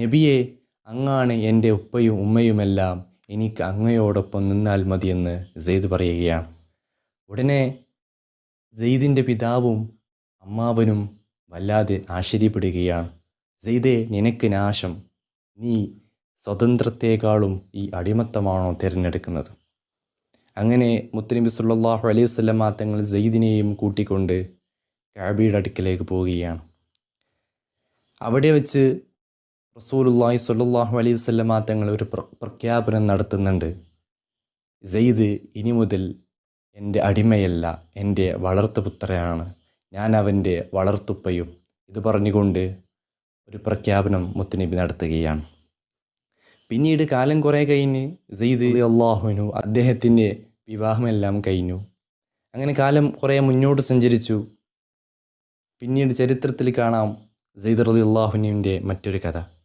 നബിയെ അങ്ങാണ് എന്റെ ഉപ്പയും ഉമ്മയുമെല്ലാം. എനിക്ക് അങ്ങയോടൊപ്പം നിന്നാൽ മതിയെന്ന് സെയ്ദ് പറയുകയാണ്. ഉടനെ സെയ്ദിന്റെ പിതാവും അമ്മാവനും വല്ലാതെ ആശ്ചര്യപ്പെടുകയാണ്. സെയ്ദേ നിനക്ക് നാശം. നീ സ്വതന്ത്രത്തെക്കാളും ഈ അടിമത്തമാണോ തിരഞ്ഞെടുക്കുന്നത്? അങ്ങനെ മുത്തനബി സുല്ലാഹു അലൈഹി വസല്ലമ തങ്ങൾ സെയ്ദിനെയും കൂട്ടിക്കൊണ്ട് കാബിയുടെ അടുക്കിലേക്ക് പോവുകയാണ്. അവിടെ വെച്ച് റസൂലുള്ളാഹി സ്വല്ലല്ലാഹു അലൈഹി വസല്ലമ തങ്ങൾ ഒരു പ്രഖ്യാപനം നടത്തുന്നുണ്ട്. സെയ്ദ് ഇനി മുതൽ എന്റെ അടിമയല്ല എന്റെ വളർത്തുപുത്രനാണ് ഞാൻ അവന്റെ വളർത്തുപ്പയും. ഇത് പറഞ്ഞുകൊണ്ട് ഒരു പ്രഖ്യാപനം മുത്തനബി നടത്തുകയാണ്. പിന്നീട് കാലം കുറേ കഴിഞ്ഞ് സെയ്ദ് അള്ളാഹുനു അദ്ദേഹത്തിന്റെ വിവാഹമെല്ലാം കഴിഞ്ഞു. അങ്ങനെ കാലം കുറേ മുന്നോട്ട് സഞ്ചരിച്ചു. പിന്നീട് ചരിത്രത്തിൽ കാണാം സെയ്ദ് റളിയല്ലാഹു അള്ളാഹുനുവിന്റെ മറ്റൊരു കഥ.